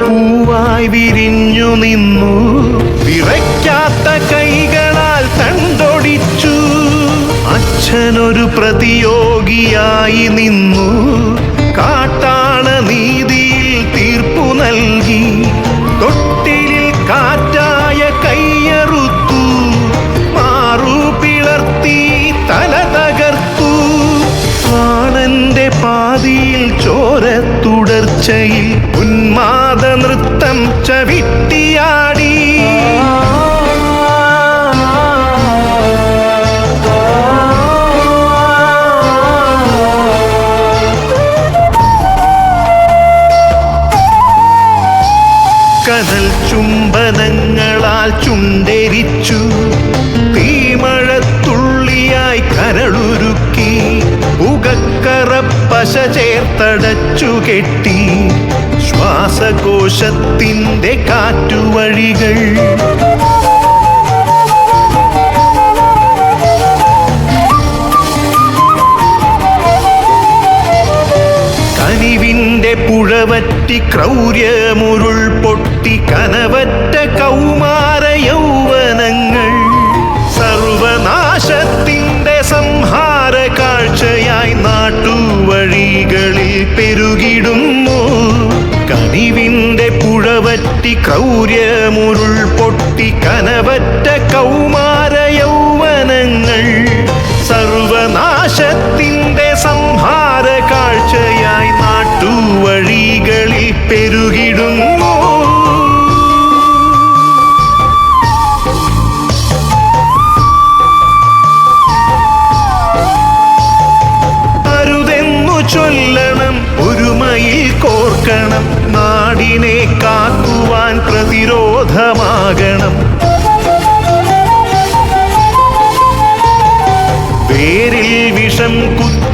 പൂവായി വിരിഞ്ഞു നിന്നു. വിറയ്ക്കാത്ത കൈകളാൽ തണ്ടൊടിച്ചു. അച്ഛനൊരു പ്രതിയോഗിയായി നിന്നു. കാട്ടാള നീതിയിൽ തീർപ്പു നൽകി. തൊട്ടിലിൽ കാറ്റായ കയ്യറുത്തു. മാറു പിളർത്തി തല തകർത്തു. ആണന്റെ പാതിയിൽ ചോര തുടർച്ചയിൽ ഉന്മാദ നൃത്തം ചവിട്ടിയാടി. കനൽ ചുംബനങ്ങളാൽ ചുണ്ടരിച്ചു. തീമഴത്തുള്ളിയായി കരളുരുക്കി. പുകക്കറ ചേർത്തടച്ചു കെട്ടി. ശ്വാസകോശത്തിന്റെ കാറ്റുവഴികൾ. കനിവിന്റെ പുഴവറ്റി ക്രൗര്യമുരുൾ പൊട്ടി കനവറ്റ കൗമാര കനിവിന്റെ പുഴവറ്റി ക്രൗര്യമുരുൾ പൊട്ടി കനവറ്റ കൗമാര യൗവനങ്ങൾ. സർവനാശത്തിന്റെ സംഹാര കാഴ്ചയായി നാട്ടുവഴികളിൽ പെരുകിടുന്നു. ചൊല്ലണം ഒരുമയിൽ കോർക്കണം.